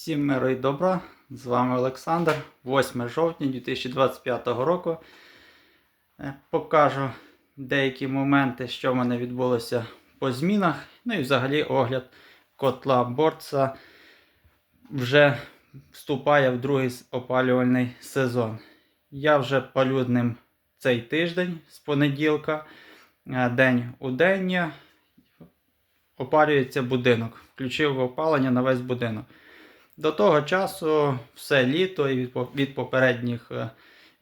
Всім миру і добра. З вами Олександр. 8 жовтня 2025 року. Е, Покажу деякі моменти, що в мене відбулося по змінах. Ну і взагалі огляд котла Борца вже вступає в другий опалювальний сезон. Я вже палю ним цей тиждень з понеділка, е, день у день. Опалюється будинок. Включив опалення на весь будинок. До того часу все літо і від, по- попередніх е,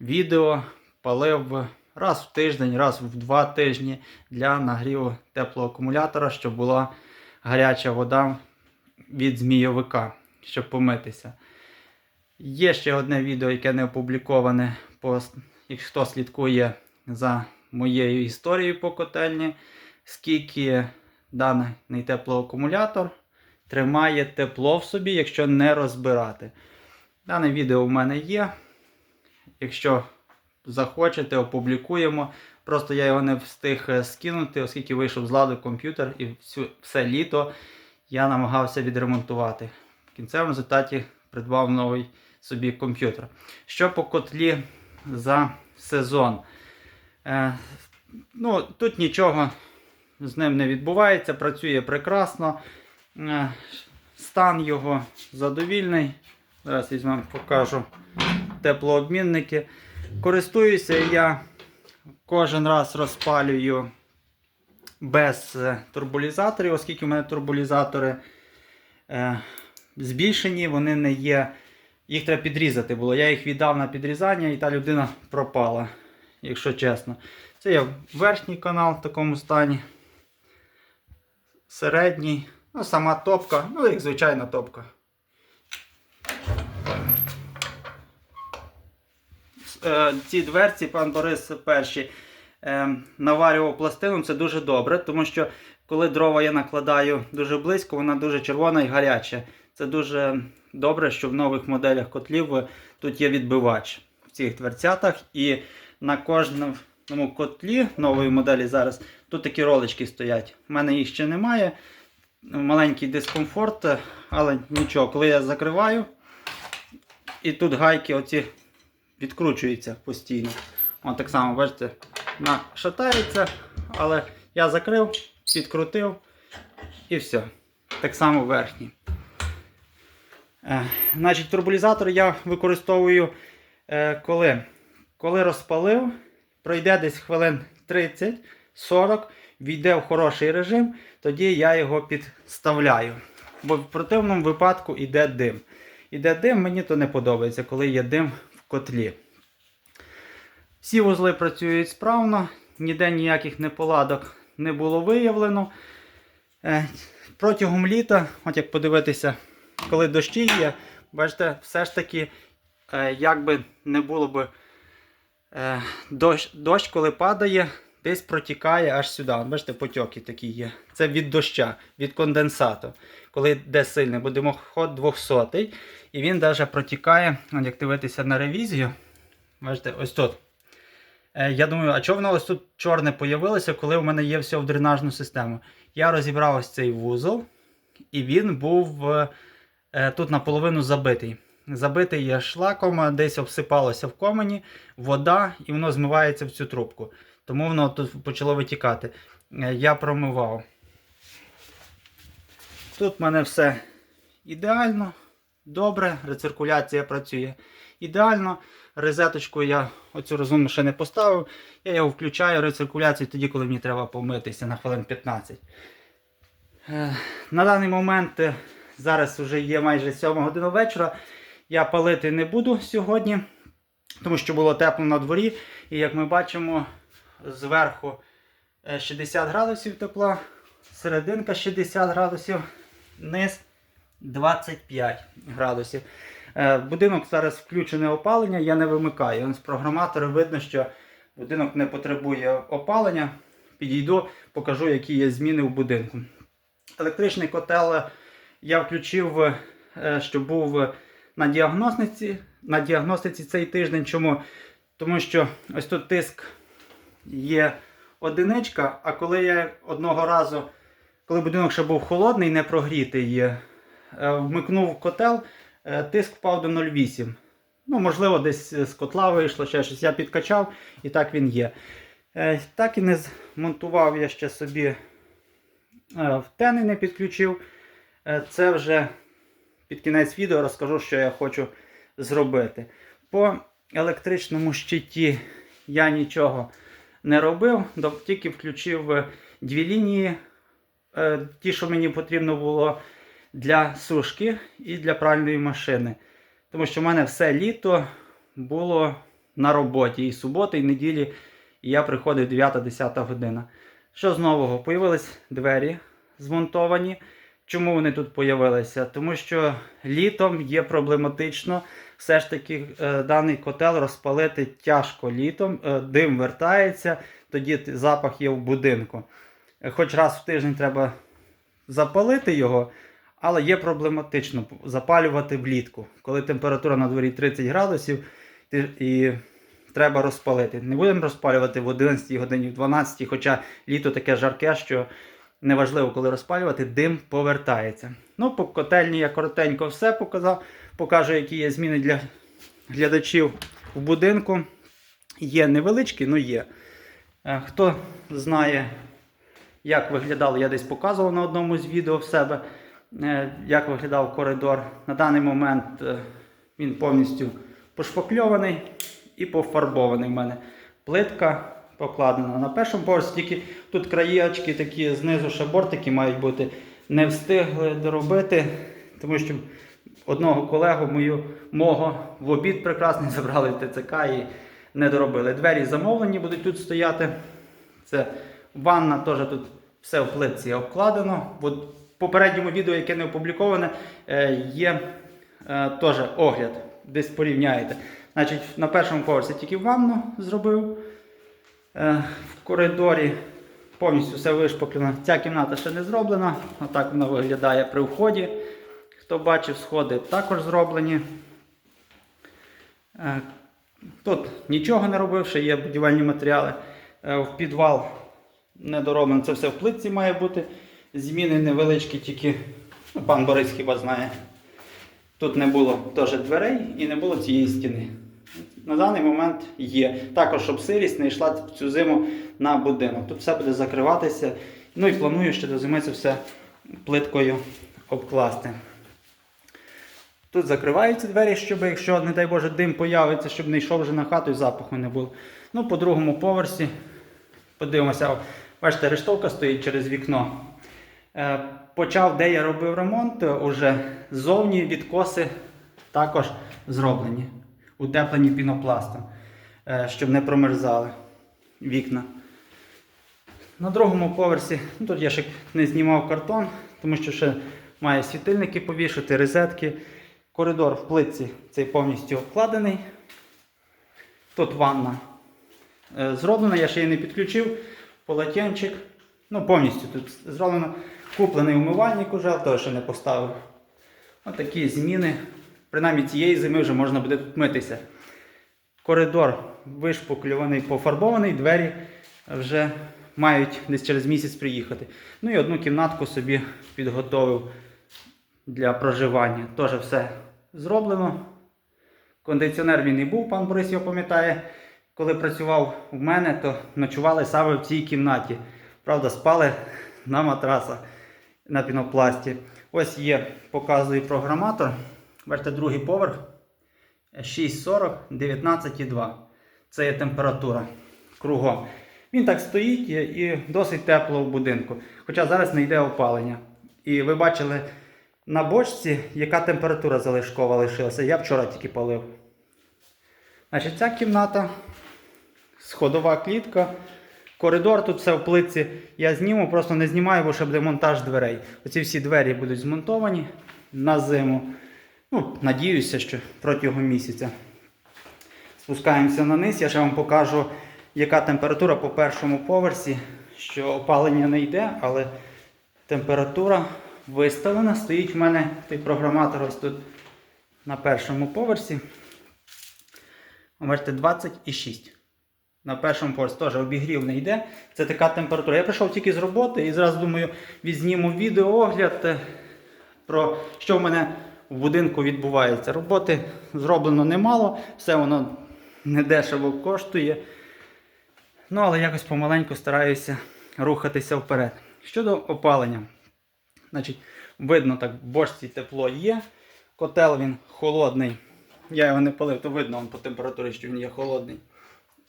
відео палив раз в тиждень, раз в два тижні для нагріву теплого акумулятора, щоб була гаряча вода від змійовика, щоб помитися. Є ще одне відео, яке не опубліковане, якщо хто слідкує за моєю історією по котельні, скільки даний теплоакумулятор тримає тепло в собі, якщо не розбирати. Дане відео в мене є. Якщо захочете, опублікуємо. Просто я його не встиг е, скинути, оскільки вийшов з ладу комп'ютер і всю, все літо я намагався відремонтувати. В кінцевому результаті придбав новий собі комп'ютер. Що по котлі за сезон? Е, ну, тут нічого з ним не відбувається, працює прекрасно. Е, Стан його задовільний. Зараз візьмемо, покажу теплообмінники. Користуюся я кожен раз розпалюю без е, турбулізаторів, оскільки в мене турбулізатори е, збільшені, вони не є. Їх треба підрізати було. Я їх віддав на підрізання і та людина пропала, якщо чесно. Це є верхній канал в такому стані. Середній. Ну, сама топка, ну як звичайна топка. Е, Ці дверці, пан Борис перший е, наварював пластину, це дуже добре, тому що коли дрова я накладаю дуже близько, вона дуже червона і гаряча. Це дуже добре, що в нових моделях котлів тут є відбивач в цих дверцятах. І на кожному котлі нової моделі зараз тут такі ролички стоять. У мене їх ще немає маленький дискомфорт, але нічого, коли я закриваю, і тут гайки оці відкручуються постійно. От так само, бачите, вона шатається, але я закрив, підкрутив і все. Так само верхній. Е, значить, турбулізатор я використовую е, коли? Коли розпалив, пройде десь хвилин 30-40, війде в хороший режим, тоді я його підставляю. Бо в противному випадку йде дим. Іде дим, мені то не подобається, коли є дим в котлі. Всі вузли працюють справно, ніде ніяких неполадок не було виявлено. Е, Протягом літа, от як подивитися, коли дощі є, бачите, все ж таки, е, як би не було би е, дощ, дощ, коли падає, десь протікає аж сюди. Бачите, потьоки такі є. Це від доща, від конденсату. Коли йде сильний, бо димоход 200 і він навіть протікає, як дивитися на ревізію. Бачите, ось тут. Е, Я думаю, а чого воно ось тут чорне появилося, коли в мене є все в дренажну систему? Я розібрав ось цей вузол, і він був е, е, тут наполовину забитий. Забитий є шлаком, десь обсипалося в комені, вода, і воно змивається в цю трубку. Тому воно тут почало витікати. Е, Я промивав. Тут в мене все ідеально, добре, рециркуляція працює ідеально. Розеточку я оцю розумну ще не поставив. Я його включаю рециркуляцію тоді, коли мені треба помитися на хвилин 15. Е, На даний момент е, зараз вже є майже 7 година вечора. Я палити не буду сьогодні, тому що було тепло на дворі. І як ми бачимо, зверху е, 60 градусів тепла, серединка 60 градусів, низ 25 градусів. Е, Будинок зараз включене опалення, я не вимикаю. З програматора видно, що будинок не потребує опалення. Підійду, покажу, які є зміни в будинку. Електричний котел я включив, е, щоб був на діагностиці, на діагностиці цей тиждень. Чому? Тому що ось тут тиск є одиничка, а коли я одного разу, коли будинок ще був холодний, не прогрітий, е, вмикнув котел, Е, Тиск впав до 0,8. Ну, можливо, десь з котла вийшло, ще щось. Я підкачав і так він є. Е, Так і не змонтував я ще собі втени не підключив. Це вже під кінець відео розкажу, що я хочу зробити. По електричному щиті я нічого не робив, тільки включив е, дві лінії, е, ті, що мені потрібно було для сушки і для пральної машини. Тому що в мене все літо було на роботі і суботи, і неділі, і я приходив 9-10 година. Що з нового? Появились двері змонтовані. Чому вони тут появилися? Тому що літом є проблематично все ж таки е, даний котел розпалити тяжко літом, е, дим вертається, тоді запах є в будинку. Е, Хоч раз в тиждень треба запалити його, але є проблематично запалювати влітку, коли температура на дворі 30 градусів і треба розпалити. Не будемо розпалювати в 11 годині, в 12, хоча літо таке жарке, що неважливо, коли розпалювати, дим повертається. Ну, по котельні я коротенько все показав. Покажу, які є зміни для глядачів в будинку. Є невеличкі, але є. Е, Хто знає, як виглядало, я десь показував на одному з відео в себе, е, як виглядав коридор. На даний момент е, він повністю пошпакльований і пофарбований в мене. Плитка покладена на першому поверсі, тільки тут краєчки такі знизу ще бортики мають бути. Не встигли доробити, тому що одного колегу мою, мого в обід прекрасний забрали в ТЦК і не доробили. Двері замовлені будуть тут стояти. Це ванна теж тут все в плитці обкладено. В попередньому відео, яке не опубліковане, е, є е, теж огляд. Десь порівняєте. Значить, на першому поверсі тільки ванну зробив. Е, В коридорі повністю все вишпаклено. Ця кімната ще не зроблена. Отак вона виглядає при вході. Хто бачив, сходи також зроблені. Е, Тут нічого не робив, ще є будівельні матеріали. Е, В підвал не дороблено. Це все в плитці має бути. Зміни невеличкі, тільки ну, пан Борис хіба знає. Тут не було теж дверей і не було цієї стіни. На даний момент є. Також, щоб сирість не йшла цю зиму на будинок. Тут все буде закриватися. Ну і планую ще до зими це все плиткою обкласти. Тут закриваються двері, щоб, якщо, не дай Боже, дим появиться, щоб не йшов вже на хату і запаху не було. Ну, по другому поверсі, подивимося, бачите, рештовка стоїть через вікно. Е, Почав, де я робив ремонт, е, уже ззовні відкоси також зроблені, утеплені пінопластом, е, щоб не промерзали вікна. На другому поверсі, ну тут я ще не знімав картон, тому що ще має світильники повішати, розетки. Коридор в плитці цей повністю обкладений. Тут ванна е, зроблена, я ще її не підключив. Полотенчик. Ну, повністю тут зроблено. Куплений умивальник уже, того ще не поставив. Ось такі зміни. Принаймні цієї зими вже можна буде тут митися. Коридор вишпуклюваний, пофарбований, двері вже мають десь через місяць приїхати. Ну і одну кімнатку собі підготовив для проживання. Теж все зроблено. Кондиціонер він і був, пан Борис його пам'ятає. Коли працював у мене, то ночували саме в цій кімнаті. Правда, спали на матрасах на пінопласті. Ось є, показує програматор. Бачите, другий поверх 6,40, 19,2. Це є температура кругом. Він так стоїть і- досить тепло в будинку. Хоча зараз не йде опалення. І ви бачили на бочці, яка температура залишкова лишилася. Я вчора тільки палив. Значить, ця кімната, сходова клітка, коридор, тут все в плитці. Я зніму, просто не знімаю, бо ще буде монтаж дверей. Оці всі двері будуть змонтовані на зиму. Ну, надіюся, що протягом місяця. Спускаємося на низ, я ще вам покажу, яка температура по першому поверсі, що опалення не йде, але температура виставлена. Стоїть в мене той програматор ось тут на першому поверсі. Бачите, 26. На першому поверсі теж обігрів не йде. Це така температура. Я прийшов тільки з роботи і зразу думаю, візніму відеоогляд е, про що в мене в будинку відбувається. Роботи зроблено немало, все воно недешево коштує. Ну, але якось помаленьку стараюся рухатися вперед. Щодо опалення, значить, видно так, в бочці тепло є. Котел він холодний. Я його не палив, то видно по температурі, що він є холодний.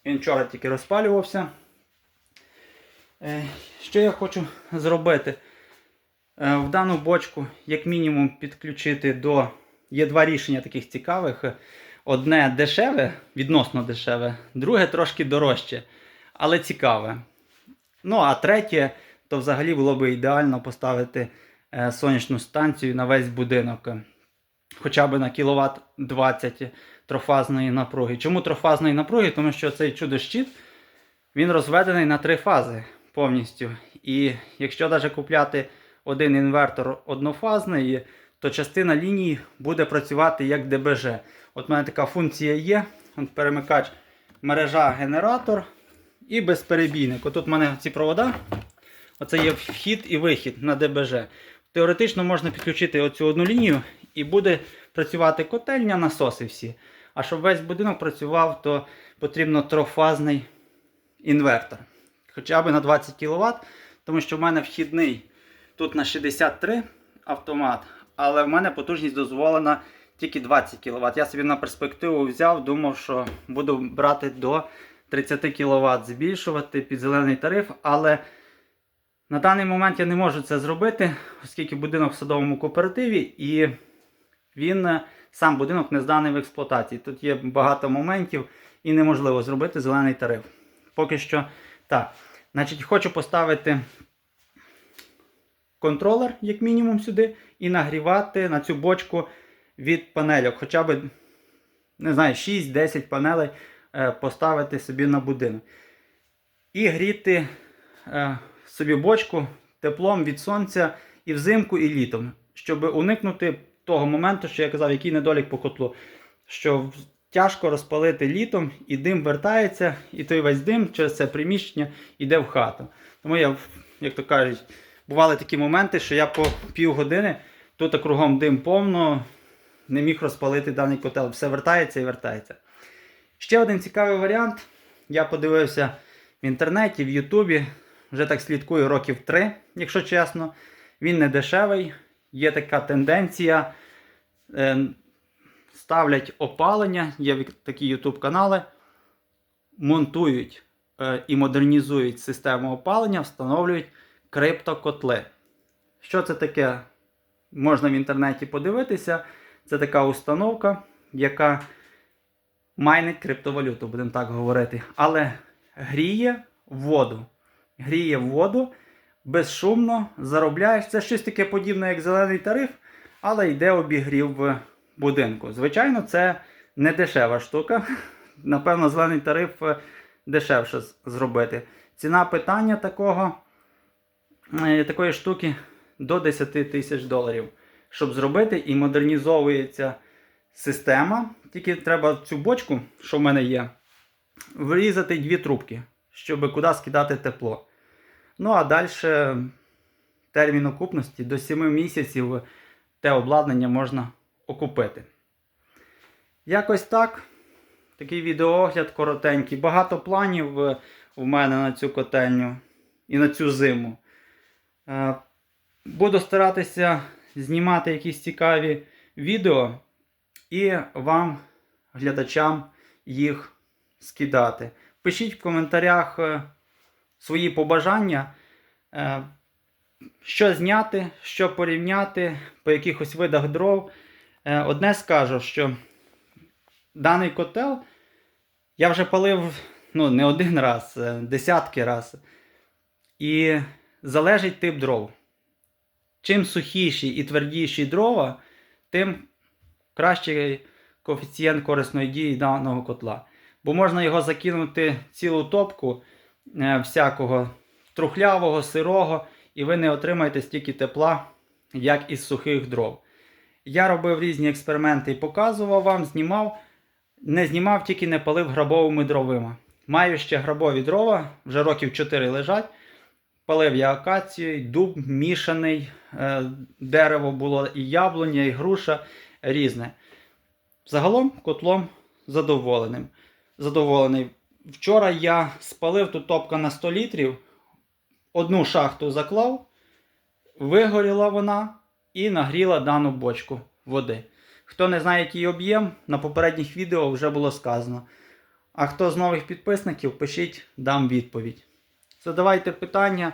Він вчора тільки розпалювався. Е, Що я хочу зробити? Е, В дану бочку, як мінімум, підключити до. Є два рішення таких цікавих. Одне дешеве, відносно дешеве, друге трошки дорожче, але цікаве. Ну, а третє, то взагалі було б ідеально поставити е, сонячну станцію на весь будинок. Хоча б на кіловат 20 трофазної напруги. Чому трофазної напруги? Тому що цей чудо-щит він розведений на три фази повністю. І якщо навіть купляти один інвертор однофазний, то частина лінії буде працювати як ДБЖ. От в мене така функція є. От перемикач мережа генератор і безперебійник. Отут в мене ці провода. Оце є вхід і вихід на ДБЖ. Теоретично можна підключити оцю одну лінію і буде працювати котельня, насоси всі. А щоб весь будинок працював, то потрібно трофазний інвертор. Хоча б на 20 кВт, тому що в мене вхідний тут на 63 автомат, але в мене потужність дозволена тільки 20 кВт. Я собі на перспективу взяв, думав, що буду брати до 30 кВт, збільшувати під зелений тариф, але на даний момент я не можу це зробити, оскільки будинок в садовому кооперативі і він е, сам будинок не зданий в експлуатації. Тут є багато моментів і неможливо зробити зелений тариф. Поки що так. Значить, хочу поставити контролер, як мінімум, сюди, і нагрівати на цю бочку від панельок. Хоча б, не знаю, 6-10 панелей е, поставити собі на будинок. І гріти е, собі бочку теплом від сонця і взимку, і літом, щоб уникнути того моменту, що я казав, який недолік по котлу. Що тяжко розпалити літом, і дим вертається, і той весь дим через це приміщення йде в хату. Тому я, як то кажуть, бували такі моменти, що я по півгодини тут кругом дим повно, не міг розпалити даний котел. Все вертається і вертається. Ще один цікавий варіант. Я подивився в інтернеті, в Ютубі. Вже так слідкую років три, якщо чесно. Він не дешевий. Є така тенденція. Е, ставлять опалення, є такі YouTube канали, монтують е, і модернізують систему опалення, встановлюють криптокотли. Що це таке? Можна в інтернеті подивитися. Це така установка, яка майнить криптовалюту, будемо так говорити. Але гріє воду. Гріє воду безшумно, заробляєш. Це щось таке подібне, як зелений тариф, але йде обігрів в будинку. Звичайно, це не дешева штука. Напевно, зелений тариф е, дешевше зробити. Ціна питання такого, такої штуки до 10 тисяч доларів. Щоб зробити, і модернізовується система. Тільки треба цю бочку, що в мене є, врізати дві трубки, щоб куди скидати тепло. Ну а далі термін окупності до 7 місяців те обладнання можна окупити. Якось так. Такий відеоогляд коротенький. Багато планів е, у мене на цю котельню і на цю зиму. Е, Буду старатися знімати якісь цікаві відео і вам, глядачам, їх скидати. Пишіть в коментарях е, свої побажання, е, що зняти, що порівняти по якихось видах дров. Одне скажу, що даний котел я вже палив ну, не один раз, десятки раз. І залежить тип дров. Чим сухіші і твердіші дрова, тим кращий коефіцієнт корисної дії даного котла. Бо можна його закинути цілу топку е, всякого трухлявого, сирого, і ви не отримаєте стільки тепла, як із сухих дров. Я робив різні експерименти і показував вам, знімав. Не знімав, тільки не палив грабовими дровима. Маю ще грабові дрова, вже років 4 лежать. Палив я акацію, дуб мішаний, е, дерево було і яблуня, і груша. різне. Загалом котлом задоволеним. задоволений. Вчора я спалив тут топка на 100 літрів, одну шахту заклав, вигоріла вона і нагріла дану бочку води. Хто не знає, який об'єм, на попередніх відео вже було сказано. А хто з нових підписників, пишіть, дам відповідь. Задавайте питання,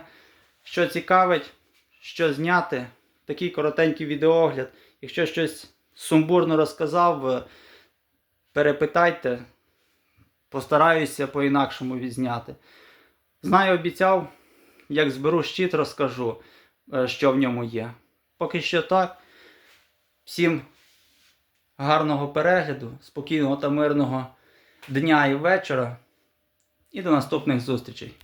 що цікавить, що зняти. Такий коротенький відеоогляд. Якщо щось сумбурно розказав, е, перепитайте. Постараюся по-інакшому відзняти. Знаю, обіцяв, як зберу щит, розкажу, е, що в ньому є. Поки що так. Всім гарного перегляду, спокійного та мирного дня і вечора. І до наступних зустрічей.